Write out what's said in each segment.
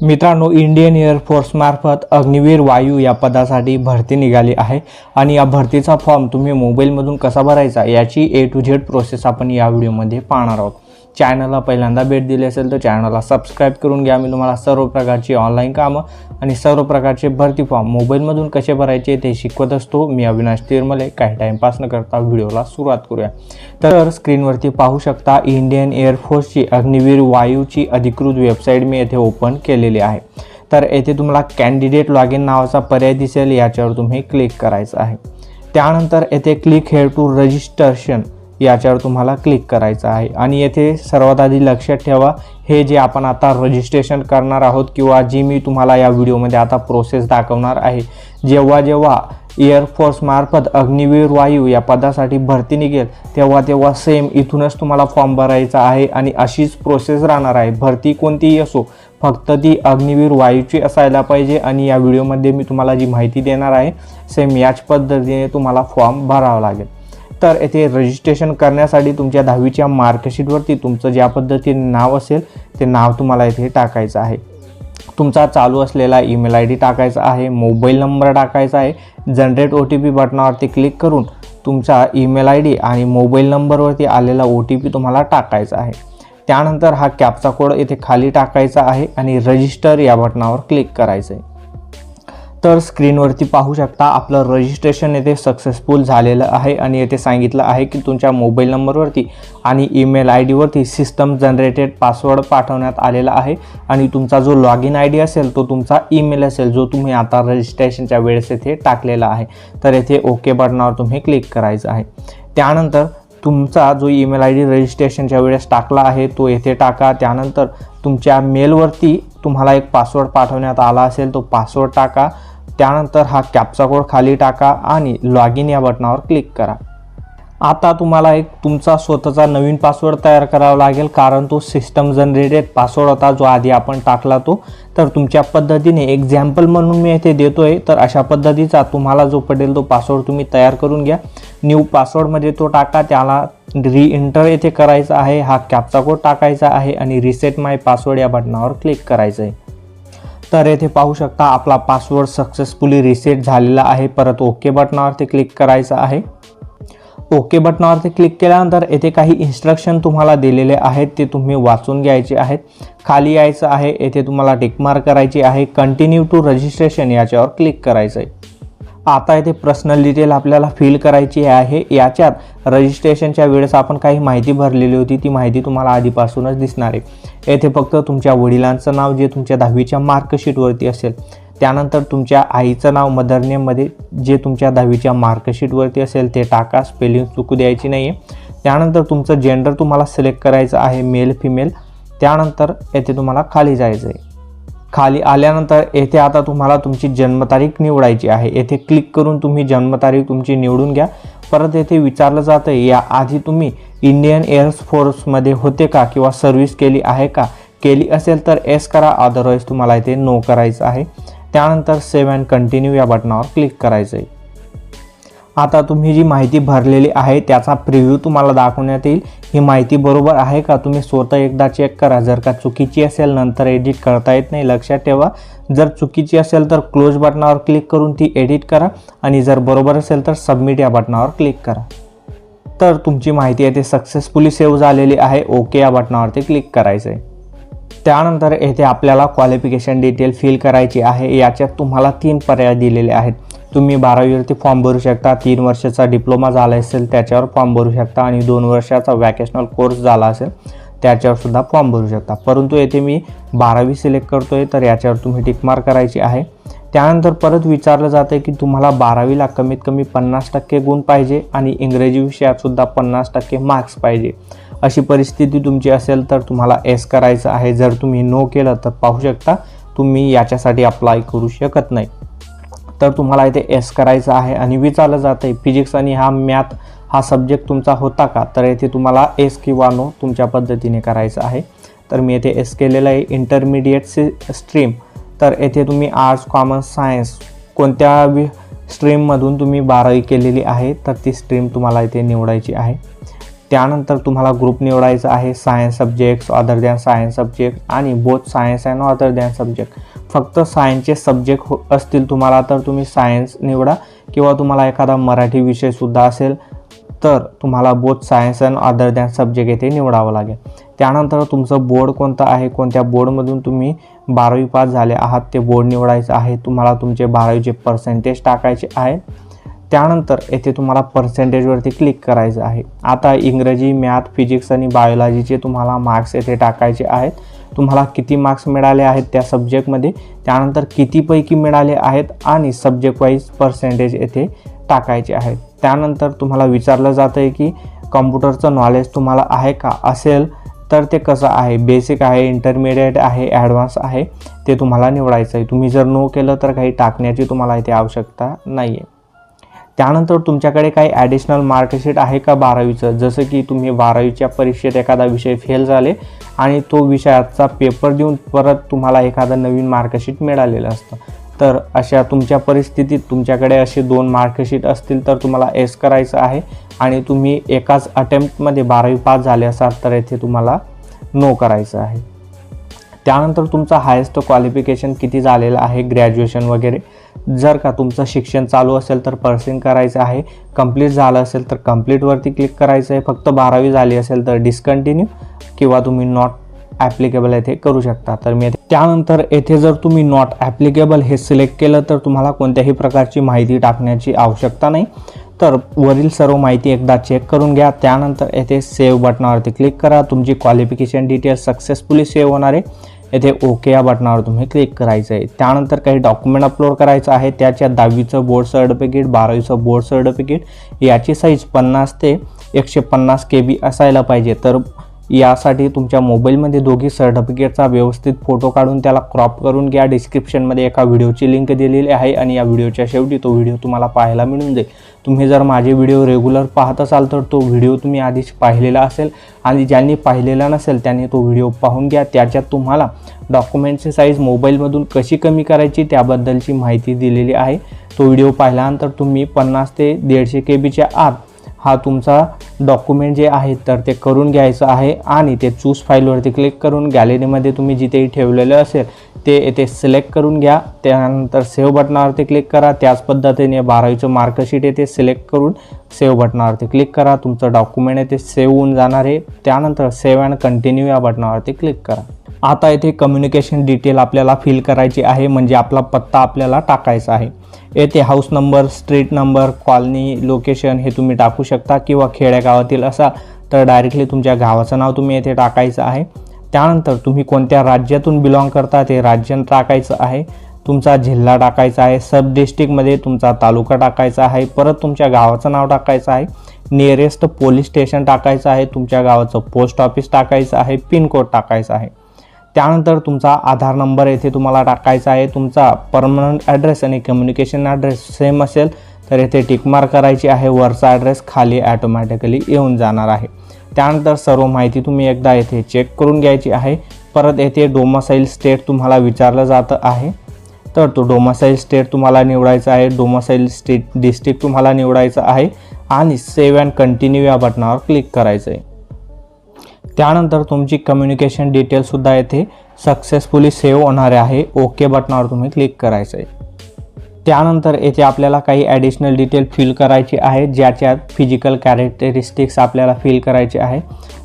मित्रांनो इंडियन एअरफोर्समार्फत अग्निवीर वायू या पदासाठी भरती निघाली आहे आणि या भरतीचा फॉर्म तुम्ही मोबाईलमधून कसा भरायचा याची ए टू झेड प्रोसेस आपण या व्हिडिओमध्ये पाहणार आहोत. चॅनलला पहिल्यांदा भेट दिली असेल तर चॅनलला सबस्क्राईब करून घ्या. मी तुम्हाला सर्व प्रकारची ऑनलाईन कामं आणि सर्व प्रकारचे भरती फॉर्म मोबाईलमधून कसे भरायचे ते शिकवत असतो. मी अविनाश तिरमले. काही टाईमपास न करता व्हिडिओला सुरुवात करूया. तर स्क्रीनवरती पाहू शकता इंडियन एअरफोर्सची अग्निवीर वायूची अधिकृत वेबसाईट मी येथे ओपन केलेली आहे. तर येथे तुम्हाला कॅन्डिडेट लॉग इन नावाचा पर्याय दिसेल. याच्यावर तुम्ही क्लिक करायचं आहे. त्यानंतर येथे क्लिक हेअर टू रजिस्ट्रेशन याच्यावर तुम्हाला क्लिक करायचं आहे. आणि येथे सर्वात आधी लक्षात ठेवा हे जे आपण आता रजिस्ट्रेशन करणार आहोत किंवा जी मी तुम्हाला या व्हिडिओमध्ये आता प्रोसेस दाखवणार आहे जेव्हा जेव्हा एअरफोर्समार्फत अग्निवीर वायू या पदासाठी भरती निघेल तेव्हा तेव्हा सेम इथूनच तुम्हाला फॉर्म भरायचा आहे आणि अशीच प्रोसेस राहणार आहे. भरती कोणतीही असो फक्त ती अग्निवीर वायूची असायला पाहिजे आणि या व्हिडिओमध्ये मी तुम्हाला जी माहिती देणार आहे सेम याच पद्धतीने तुम्हाला फॉर्म भरावा लागेल. तर येथे रजिस्ट्रेशन करण्यासाठी तुमच्या दहावीच्या मार्कशीटवरती तुमचं ज्या पद्धतीने नाव असेल ते नाव तुम्हाला इथे टाकायचं आहे. तुमचा चालू असलेला ईमेल आय डी टाकायचा आहे मोबाईल नंबर टाकायचा आहे. जनरेट ओ टी पी बटनावरती क्लिक करून तुमचा ईमेल आय डी आणि मोबाईल नंबरवरती आलेला ओ टी पी तुम्हाला टाकायचा आहे. त्यानंतर हा कॅपचा कोड इथे खाली टाकायचा आहे आणि रजिस्टर या बटनावर क्लिक करायचं आहे तर स्क्रीनवरती पाहू शकता आपलं रजिस्ट्रेशन येथे सक्सेसफुल झालेलं आहे आणि येथे सांगितलं आहे की तुमच्या मोबाईल नंबरवरती आणि ईमेल आय डीवरती सिस्टम जनरेटेड पासवर्ड पाठवण्यात आलेला आहे. आणि तुमचा जो लॉग इन आय डी असेल तो तुमचा ईमेल असेल जो तुम्ही आता रजिस्ट्रेशनच्या वेळेस येथे टाकलेला आहे. तर येथे ओके बटनावर तुम्ही क्लिक करायचं आहे. त्यानंतर तुमचा जो ईमेल आय डी रजिस्ट्रेशनच्या वेळेस टाकला आहे तो येथे टाका. त्यानंतर तुमच्या मेलवरती तुम्हाला एक पासवर्ड पाठवण्यात आला असेल तो पासवर्ड टाका. त्यानंतर हा कॅप्चा कोड खाली टाका आणि लॉग इन या बटनावर क्लिक करा. आता तुम्हाला एक तुमचा स्वतःचा नवीन पासवर्ड तयार करावा लागेल कारण तो सिस्टम जनरेटेड पासवर्ड होता जो आधी आपण टाकला तो. तर तुमच्या पद्धतीने एक्झाम्पल म्हणून मी येथे आहे तर अशा पद्धतीचा तुम्हाला जो पडेल तो पासवर्ड तुम्ही तयार करून घ्या. न्यू पासवर्डमध्ये तो टाका त्याला रीइंटर येथे करायचा आहे. हा कॅपचा कोड टाकायचा आहे आणि रिसेट माय पासवर्ड या बटनावर क्लिक करायचं आहे. तर येथे पाहू शकता आपला पासवर्ड सक्सेसफुली रिसेट झालेला आहे. परत ओके बटनावरती क्लिक करायचं आहे. ओके बटनावरती क्लिक केल्यानंतर येथे काही इन्स्ट्रक्शन तुम्हाला दिलेले आहेत ते तुम्ही वाचून घ्यायचे आहेत. खाली यायचं आहे येथे तुम्हाला टिकमार्क करायची आहे. कंटिन्यू टू रजिस्ट्रेशन याच्यावर क्लिक करायचं आहे आता येथे पर्सनल डिटेल आपल्याला फिल करायची आहे. याच्यात रजिस्ट्रेशनच्या वेळेस आपण काही माहिती भरलेली होती ती माहिती तुम्हाला आधीपासूनच दिसणार आहे. येथे फक्त तुमच्या वडिलांचं नाव जे तुमच्या दहावीच्या मार्कशीटवरती असेल त्यानंतर तुमच्या आईचं नाव मदर नेममध्ये जे तुमच्या दहावीच्या मार्कशीटवरती असेल ते टाका. स्पेलिंग चुकू द्यायची नाही आहे त्यानंतर तुमचं जेंडर तुम्हाला सिलेक्ट करायचं आहे मेल फिमेल त्यानंतर येथे तुम्हाला खाली जायचं आहे खाली आल्यानंतर येथे आता तुम्हाला तुमची जन्मतारीख निवडायची आहे. येथे क्लिक करून तुम्ही जन्मतारीख तुमची निवडून घ्या. परत येथे विचारलं जातं या आधी तुम्ही इंडियन एअरफोर्समध्ये होते का किंवा सर्व्हिस केली आहे का? केली असेल तर एस करा अदरवाईज तुम्हाला इथे नो करायचं आहे. त्यानंतर सेव्ह अँड कंटिन्यू या बटनावर क्लिक करायचं आहे आता तुम्ही जी माहिती भरलेली आहे त्याचा प्रिव्ह्यू तुम्हाला दाखवण्यात येईल. ही माहिती बरोबर आहे का? तुम्ही स्वतः एकदा चेक करा. जर का चुकीची असेल नंतर एडिट करता येत नाही लक्षात ठेवा. जर चुकीची असेल तर क्लोज बटनावर क्लिक करून ती एडिट करा. आणि जर बरोबर असेल तर सबमिट या बटनावर क्लिक करा. तर तुमची माहिती येथे सक्सेसफुली सेव्ह झालेली आहे. ओके या बटनावरती क्लिक करायचं आहे त्यानंतर येथे आपल्याला क्वालिफिकेशन डिटेल फिल करायची आहे. याच्यात तुम्हाला तीन पर्याय दिलेले आहेत. तुम्ही बारावीवरती फॉर्म भरू शकता. तीन वर्षाचा डिप्लोमा झाला असेल त्याच्यावर फॉर्म भरू शकता आणि दोन वर्षाचा वॅकेशनल कोर्स झाला असेल त्याच्यावर सुद्धा फॉर्म भरू शकता. परंतु येथे मी बारावी सिलेक्ट करतो आहे तर याच्यावर तुम्ही टिकमार्क करायची आहे. त्यानंतर परत विचारलं जातं की तुम्हाला बारावीला कमीत कमी पन्नास टक्के गुण पाहिजे आणि इंग्रजी विषयातसुद्धा पन्नास टक्के मार्क्स पाहिजे. अशी परिस्थिती तुमची असेल तर तुम्हाला एस करायचं आहे. जर तुम्ही नो केलं तर पाहू शकता तुम्ही याच्यासाठी अप्लाय करू शकत नाही. तर तुम्हाला इथे एस करायचं आहे आणि विचारलं जातं आहे फिजिक्स आणि हा मॅथ हा सब्जेक्ट तुमचा होता का? तर येथे तुम्हाला एस किंवा नो तुमच्या पद्धतीने करायचं आहे. तर मी येथे एस केलेलं आहे इंटरमिडिएट सि स्ट्रीम तर येथे तुम्ही आर्ट्स कॉमर्स सायन्स कोणत्या वि स्ट्रीममधून तुम्ही बारावी केलेली आहे तर ती स्ट्रीम तुम्हाला इथे निवडायची आहे. त्यानंतर तुम्हाला ग्रुप निवडायचा आहे science subjects other than science subject आणि both science and other than subject फक्त सायन्सचे सब्जेक्ट हो असतील तुम्हाला तर तुम्ही सायन्स निवडा किंवा तुम्हाला एखादा मराठी विषयसुद्धा असेल तर तुम्हाला both science and other than subject येथे निवडावं लागेल. त्यानंतर तुमचं बोर्ड कोणतं आहे? कोणत्या बोर्डमधून तुम्ही बारावी पास झाले आहात? ते बोर्ड निवडायचं आहे. तुम्हाला तुमचे बारावीचे पर्सेंटेज टाकायचे आहे. त्यानंतर येथे तुम्हाला पर्सेंटेजवरती क्लिक करायचं आहे. आता इंग्रजी मॅथ फिजिक्स आणि बायोलॉजीचे तुम्हाला मार्क्स येथे टाकायचे आहेत. तुम्हाला किती मार्क्स मिळाले आहेत त्या सब्जेक्टमध्ये त्यानंतर कितीपैकी मिळाले आहेत आणि सब्जेक्ट वाईज पर्सेंटेज येथे टाकायचे आहेत. त्यानंतर तुम्हाला विचारलं जातं आहे की कम्प्युटरचं नॉलेज तुम्हाला आहे का? असेल तर ते कसं आहे? बेसिक आहे इंटरमिडिएट आहे ॲडव्हान्स आहे ते तुम्हाला निवडायचं आहे तुम्ही जर नो केलं तर काही टाकण्याची तुम्हाला इथे आवश्यकता नाही आहे त्यानंतर तुमच्याकडे काही ॲडिशनल मार्कशीट आहे का बारावीचं? जसं की तुम्ही बारावीच्या परीक्षेत एखादा विषय फेल झाले आणि तो विषयाचा पेपर देऊन परत तुम्हाला एखादं नवीन मार्कशीट मिळालेलं असतं. तर अशा तुमच्या परिस्थितीत तुमच्याकडे असे दोन मार्कशीट असतील तर तुम्हाला एस करायचं आहे आणि तुम्ही एकाच अटेम्प्टमध्ये बारावी पास झाले असाल तर येथे तुम्हाला नो करायचं आहे. त्यानंतर तुमचं हायेस्ट क्वालिफिकेशन किती झालेलं आहे? ग्रॅज्युएशन वगैरे. जर का तुमचं शिक्षण चालू असेल तर पर्सिंग करायचं आहे कंप्लीट झालं असेल तर कंप्लीटवरती क्लिक करायचं आहे फक्त बारावी झाली असेल तर डिस्कंटिन्यू किंवा तुम्ही नॉट ॲप्लिकेबल येथे करू शकता. तर मी त्यानंतर येथे जर तुम्ही नॉट ॲप्लिकेबल हे सिलेक्ट केलं तर तुम्हाला कोणत्याही प्रकारची माहिती टाकण्याची आवश्यकता नाही. तर वरील सर्व माहिती एकदा चेक करून घ्या. त्यानंतर येथे सेव्ह बटनावरती क्लिक करा. तुमची क्वालिफिकेशन डिटेल्स सक्सेसफुली सेव्ह होणार आहे. येथे ओके या बटनावर तुम्ही क्लिक करायचं आहे. त्यानंतर काही डॉक्युमेंट अपलोड करायचं आहे. त्याच्या दहावीचं बोर्ड सर्टिफिकेट बारावीचं बोर्ड सर्टिफिकेट याची साईज पन्नास ते एकशे पन्नास के बी असायला पाहिजे. तर यासाठी तुमच्या मोबाईलमध्ये दोघी सर्टिफिकेटचा व्यवस्थित फोटो काढून त्याला क्रॉप करून घ्या. डिस्क्रिप्शनमध्ये एका व्हिडिओची लिंक दिलेली आहे आणि या व्हिडिओच्या शेवटी तो व्हिडिओ तुम्हाला पाहायला मिळून जाईल. तुम्ही जर माझे व्हिडिओ रेग्युलर पाहत असाल तर तो व्हिडिओ तुम्ही आधीच पाहिलेला असेल आणि ज्यांनी पाहिलेला नसेल त्यांनी तो व्हिडिओ पाहून घ्या. त्याच्यात तुम्हाला डॉक्युमेंटची साईज मोबाईलमधून कशी कमी करायची त्याबद्दलची माहिती दिलेली आहे. तो व्हिडिओ पाहिल्यानंतर तुम्ही पन्नास ते दीडशे के बीच्या आत हा तुमचा डॉक्युमेंट जे आहे तर ते करून घ्यायचं आहे आणि ते चूज फाईलवरती क्लिक करून गॅलरीमध्ये तुम्ही जिथेही ठेवलेलं असेल ते येथे सिलेक्ट करून घ्या. त्यानंतर सेव्ह बटनावरती क्लिक करा. त्याच पद्धतीने बारावीचं मार्कशीट येथे सिलेक्ट करून सेव्ह बटनावरती क्लिक करा. तुमचं डॉक्युमेंट येथे सेव्ह होऊन जाणार आहे. त्यानंतर सेव्ह अँड कंटिन्यू या बटनावरती क्लिक करा. आता इथे कम्युनिकेशन डिटेल आपल्याला फिल करायची आहे. म्हणजे आपला पत्ता आपल्याला टाकायचा आहे. येथे house number street number colony location हे तुम्ही टाकू शकता किंवा खेड्यागावातील असा तर डायरेक्टली तुमच्या गावाचं नाव तुम्ही येथे टाकायचं आहे. त्यानंतर तुम्ही कोणत्या राज्यातून बिलॉंग करता ते राज्य टाकायचं आहे. तुमचा जिल्हा टाकायचा आहे सब डिस्ट्रिक्टमध्ये तुमचा तालुका टाकायचा आहे परत तुमच्या गावाचं नाव टाकायचं आहे. नियरेस्ट पोलीस स्टेशन टाकायचं आहे तुमच्या गावाचं पोस्ट ऑफिस टाकायचं आहे पिनकोड टाकायचा आहे. त्यानंतर तुमचा आधार नंबर येथे तुम्हाला टाकायचा आहे. तुमचा परमनंट ॲड्रेस आणि कम्युनिकेशन ॲड्रेस सेम असेल तर येथे टिकमार्क करायची आहे. वरचा ॲड्रेस खाली ॲटोमॅटिकली येऊन जाणार आहे. त्यानंतर सर्व माहिती तुम्ही एकदा येथे चेक करून घ्यायची आहे. परत येथे डोमासाईल स्टेट तुम्हाला विचारलं जातं आहे. तर तो डोमासाईल स्टेट तुम्हाला निवडायचा आहे. डोमासाईल स्टेट डिस्ट्रिक्ट तुम्हाला निवडायचं आहे. आणि सेव्ह अँड कंटिन्यू या बटनावर क्लिक करायचं आहे त्यानंतर तुमची कम्युनिकेशन डिटेलसुद्धा येथे सक्सेसफुली सेव्ह होणारे आहे. ओके बटनावर तुम्ही क्लिक करायचं आहे त्यानंतर येथे आपल्याला काही ॲडिशनल डिटेल फिल करायची आहे ज्याच्यात फिजिकल कॅरेक्टरिस्टिक्स आपल्याला फिल करायचे आहे.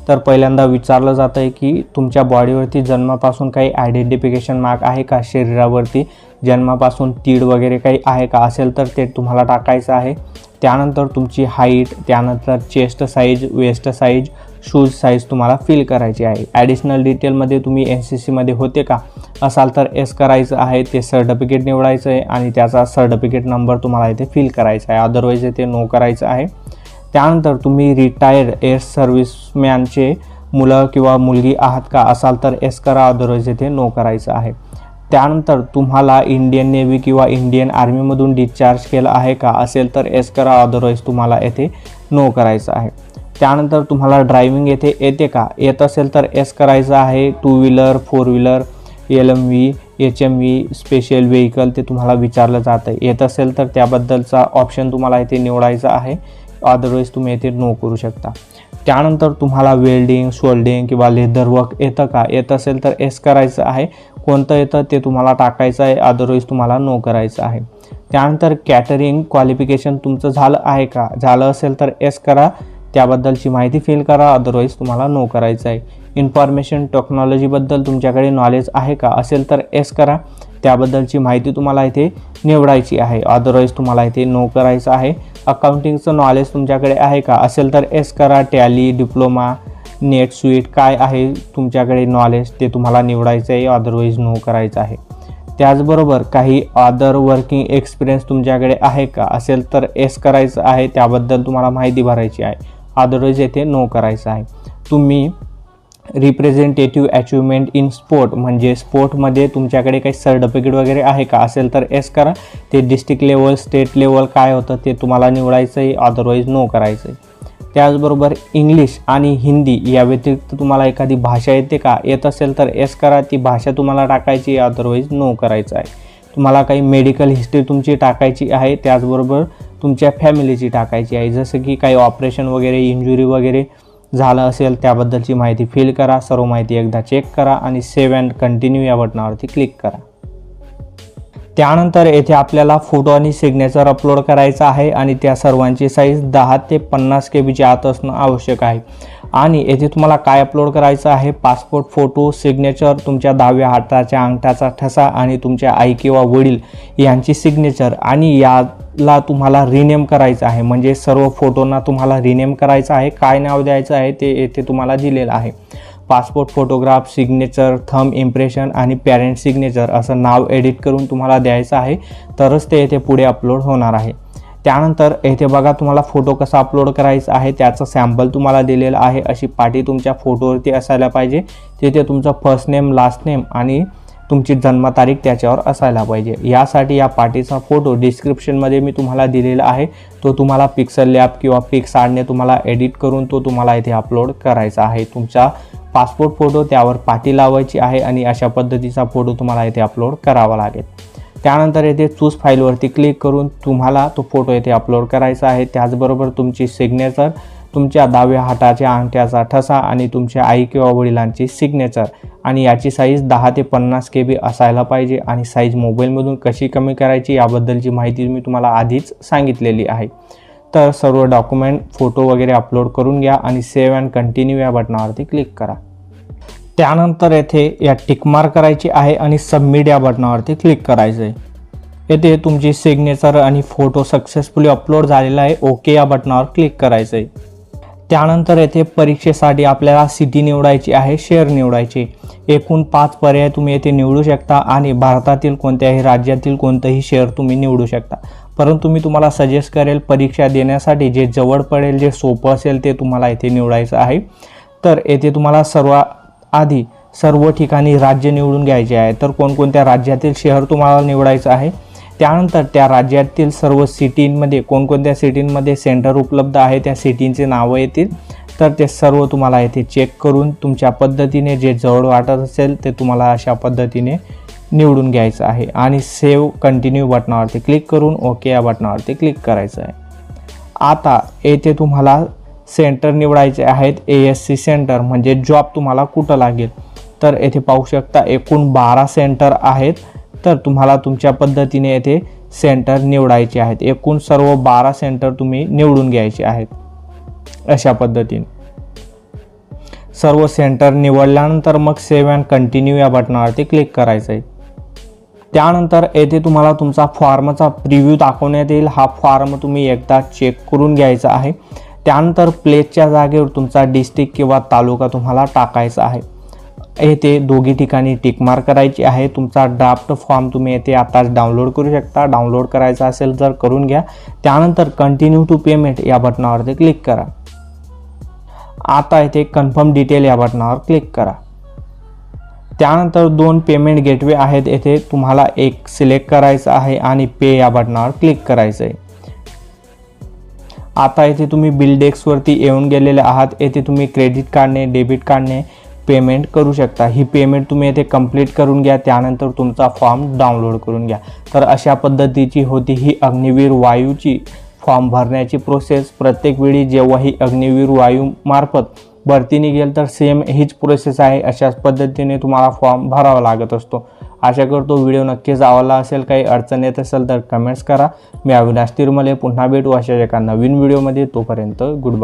तर पहिल्यांदा विचारलं जातं आहे की तुमच्या बॉडीवरती जन्मापासून काही आयडेंटिफिकेशन मार्क आहे का? शरीरावरती जन्मापासून तीड वगैरे काही आहे का? असेल तर ते तुम्हाला टाकायचं आहे. त्यानंतर तुमची हाईट त्यानंतर chest size waist size shoes size तुम्हाला फिल करायची आहे. ॲडिशनल डिटेलमध्ये तुम्ही एन सी सीमध्ये होते का? असाल तर एस करायचं आहे ते सर्टिफिकेट निवडायचं आहे आणि त्याचा सर्टिफिकेट नंबर तुम्हाला इथे फिल करायचा आहे. अदरवाईज ते नो करायचं आहे. त्यानंतर तुम्ही रिटायर्ड एअर सर्व्हिसमॅनचे मुलं किंवा मुलगी आहात का? असाल तर एस करा अदरवाईज येथे नो करायचं आहे. त्यानंतर तुम्हाला इंडियन नेव्ही किंवा इंडियन आर्मीमधून डिस्चार्ज केलं आहे का असेल तर एस करा. अदरवाईज तुम्हाला येथे नो करायचं आहे. त्यानंतर तुम्हाला ड्रायव्हिंग येथे येते का? येत असेल तर एस करायचं आहे. Two wheeler four wheeler L M V H M V special vehicle ते तुम्हाला विचारलं जातं. येत असेल तर त्याबद्दलचा ऑप्शन तुम्हाला इथे निवडायचा आहे. अदरवाईज तुम्ही येथे नो करू शकता. त्यानंतर तुम्हाला वेल्डिंग शोल्डिंग किंवा लेदर वर्क येतं का? येत असेल तर एस करायचं आहे. कोणतं येतं ते तुम्हाला टाकायचं आहे अदरवाईज तुम्हाला नो करायचं आहे. त्यानंतर कॅटरिंग क्वालिफिकेशन तुमचं झालं आहे का? झालं असेल तर एस करा. त्याबद्दलची माहिती फिल करा अदरवाईज तुम्हाला नो करायचं आहे. इन्फॉर्मेशन टेक्नॉलॉजीबद्दल तुमच्याकडे नॉलेज आहे का? असेल तर एस करा. त्याबद्दलची माहिती तुम्हाला इथे निवडायची आहे. अदरवाईज तुम्हाला इथे नो करायचं आहे. अकाउंटिंगचं नॉलेज तुमच्याकडे आहे का? असेल तर एस करा. टॅली डिप्लोमा नेट स्वीट काय आहे तुमच्याकडे नॉलेज ते तुम्हाला निवडायचं आहे अदरवाईज नो करायचं आहे. त्याचबरोबर काही अदर वर्किंग एक्सपिरियन्स तुमच्याकडे आहे का? असेल तर एस करायचं आहे त्याबद्दल तुम्हाला माहिती भरायची आहे. अदरवाईज येथे नो करायचं आहे. तुम्ही रिप्रेझेंटेटिव्ह अचिव्हमेंट इन स्पोर्ट म्हणजे स्पोर्टमध्ये तुमच्याकडे काही सर्टिफिकेट वगैरे आहे का? असेल तर एस करा. ते डिस्ट्रिक्ट लेवल स्टेट लेवल काय होतं ते तुम्हाला निवडायचं आहे अदरवाईज नो करायचं आहे त्याचबरोबर इंग्लिश आणि हिंदी या व्यतिरिक्त तुम्हाला एखादी भाषा येते का? येत असेल तर एस करा. ती भाषा तुम्हाला टाकायची अदरवाईज नो करायचं आहे. तुम्हाला काही मेडिकल हिस्ट्री तुमची टाकायची आहे. त्याचबरोबर तुमच्या फॅमिलीची टाकायची आहे. जसं की काही ऑपरेशन वगैरे इंजुरी वगैरे झालं असेल त्याबद्दलची माहिती फिल करा. सर्व माहिती एकदा चेक करा आणि सेव्ह अँड कंटिन्यू या बटनावरती क्लिक करा. त्यानंतर येथे आपल्याला फोटो आणि सिग्नेचर अपलोड करायचा आहे आणि त्या सर्वांची साईज दहा ते पन्नास के बीच्या आत असणं आवश्यक आहे. आणि येथे तुम्हाला काय अपलोड करायचं आहे? पासपोर्ट फोटो सिग्नेचर तुमच्या दहाव्या हाताच्या अंगठाचा ठसा आणि तुमच्या आई किंवा वडील यांची सिग्नेचर आणि याला तुम्हाला रिनेम करायचं आहे. म्हणजे सर्व फोटोंना तुम्हाला रिनेम करायचं आहे. काय नाव द्यायचं आहे? ते येथे तुम्हाला दिलेलं आहे. Passport photograph signature thumb impression आणि पॅरेंट सिग्नेचर असं नाव एडिट करून तुम्हाला द्यायचं आहे तरच ते येथे पुढे अपलोड होणार आहे. त्यानंतर येथे बघा तुम्हाला फोटो कसा अपलोड करायचा आहे त्याचं सॅम्पल तुम्हाला दिलेलं आहे अशी पाटी तुमच्या फोटोवरती असायला पाहिजे. तिथे तुमचं फर्स्ट नेम लास्ट नेम आणि तुमची जन्मतारीख त्याच्यावर असायला पाहिजे. यासाठी या पार्टीचा फोटो डिस्क्रिप्शनमध्ये मी तुम्हाला दिलेला आहे. तो तुम्हाला पिक्सल लॅब किंवा पिक्स आडने तुम्हाला एडिट करून तो तुम्हाला इथे अपलोड करायचा आहे. तुमचा पासपोर्ट फोटो त्यावर पाटी लावायची आहे आणि अशा पद्धतीचा फोटो तुम्हाला येथे अपलोड करावा लागेल. त्यानंतर येथे चूज फाईलवरती क्लिक करून तुम्हाला तो फोटो येथे अपलोड करायचा आहे. त्याचबरोबर तुमची सिग्नेचर तुमच्या डाव्या हाताच्या अंगठ्याचा ठसा आणि तुमच्या आई किंवा वडिलांची सिग्नेचर आणि याची साईज दहा ते पन्नास के बी असायला पाहिजे आणि साईज मोबाईलमधून कशी कमी करायची याबद्दलची माहिती मी तुम्हाला आधीच सांगितलेली आहे. तर सर्व डॉक्युमेंट फोटो वगैरे अपलोड करून घ्या आणि सेव्ह अँड कंटिन्यू या बटनावरती क्लिक करा. त्यानंतर येथे या टिकमार्क करायची आहे आणि सबमिट या बटनावरती क्लिक करायचं आहे येथे तुमची सिग्नेचर आणि फोटो सक्सेसफुली अपलोड झालेला आहे ओके या बटनावर क्लिक करायचं आहे त्यानंतर येथे परीक्षेसाठी आपल्याला सिटी निवडायची आहे शेअर निवडायचे. एकूण पाच पर्याय तुम्ही येथे निवडू शकता आणि भारतातील कोणत्याही राज्यातील कोणतंही शेअर तुम्ही निवडू शकता. परंतु मी तुम्हाला सजेस्ट करेल परीक्षा देण्यासाठी जे जवळ पडेल जे सोपं असेल ते तुम्हाला येथे निवडायचं आहे. तर येथे तुम्हाला सर्व आधी सर्व ठिकाणी राज्य निवडून घ्यायचे आहे. तर कोणकोणत्या राज्यातील शहर तुम्हाला निवडायचं आहे? त्यानंतर त्या राज्यातील सर्व सिटींमध्ये कोणकोणत्या सिटींमध्ये सेंटर उपलब्ध आहे त्या सिटींचे नावं येतील. तर ते सर्व तुम्हाला येथे चेक करून तुमच्या पद्धतीने जे जवळ वाटत असेल ते तुम्हाला अशा पद्धतीने निवडून घ्यायचं आहे. आणि सेव्ह कंटिन्यू बटनावरती क्लिक करून ओके या बटनावरती क्लिक करायचं आहे. आता येथे तुम्हाला सेंटर निवडायचे आहेत. ए एस सी सेंटर म्हणजे जॉब तुम्हाला कुठं लागेल? तर येथे पाहू शकता एकूण बारा सेंटर आहेत. तर तुम्हाला तुमच्या पद्धतीने येथे सेंटर निवडायचे आहेत. एकूण सर्व बारा सेंटर तुम्ही निवडून घ्यायचे आहेत. अशा पद्धतीने. सर्व सेंटर निवडल्यानंतर मग सेव्ह अँड कंटिन्यू या बटनावरती क्लिक करायचं आहे. त्यानंतर येथे तुम्हाला तुमचा फॉर्मचा प्रिव्ह्यू दाखवण्यात येईल. हा फॉर्म तुम्ही एकदा चेक करून घ्यायचा आहे. त्यानंतर प्लेसच्या जागेवर तुमचा डिस्ट्रिक्ट किंवा तालुका तुम्हाला टाकायचा आहे. येथे दोघी ठिकाणी टिकमार करायची आहे. तुमचा ड्राफ्ट फॉर्म तुम्ही येथे आताच डाउनलोड करू शकता. डाउनलोड करायचा असेल तर करून घ्या. त्यानंतर कंटिन्यू टू पेमेंट या बटनावरती क्लिक करा. आता येथे कन्फर्म डिटेल या बटनावर क्लिक करा. त्यानंतर दोन पेमेंट गेटवे आहेत. येथे तुम्हाला एक सिलेक्ट करायचं आहे आणि पे या बटनावर क्लिक करायचं आहे आता येथे तुम्ही बिल डेस्कवरती येऊन गेलेले आहात. येथे तुम्ही क्रेडिट कार्डने डेबिट कार्डने पेमेंट करू शकता. ही पेमेंट तुम्ही येथे कंप्लीट करून घ्या. त्यानंतर तुमचा फॉर्म डाउनलोड करून घ्या. तर अशा पद्धतीची होती ही अग्निवीर वायूची फॉर्म भरण्याची प्रोसेस प्रत्येक वेळी जेव्हा ही अग्निवीर वायूमार्फत भरतीने गेल तर सेम हीच प्रोसेस आहे. अशाच पद्धतीने तुम्हाला फॉर्म भरावा लागत असतो. आशा करतो व्हिडिओ नक्कीच आवडला असेल. काही अडचण येत असेल तर कमेंट्स करा. मी अविनाश तिरुमले. पुन्हा भेटू अशा एका नवीन व्हिडिओमध्ये तोपर्यंत गुड